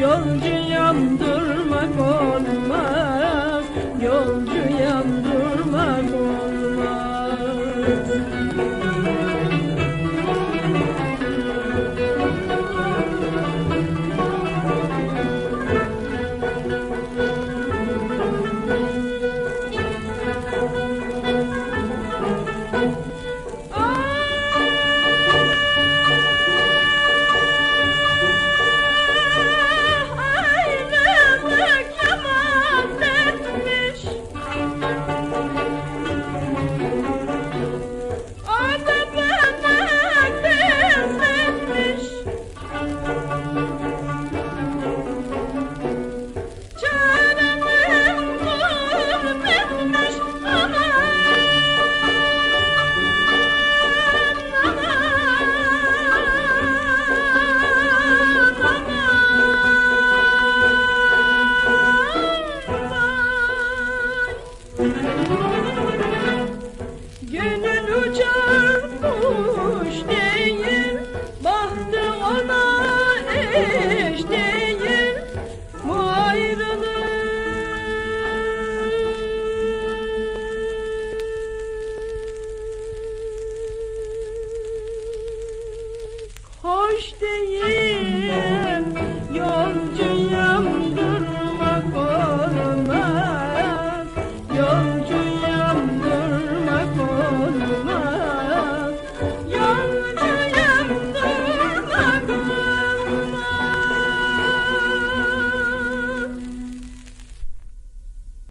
Yolcu yandırmak olmaz. Yolcu yandırmak olmaz. hoş değil.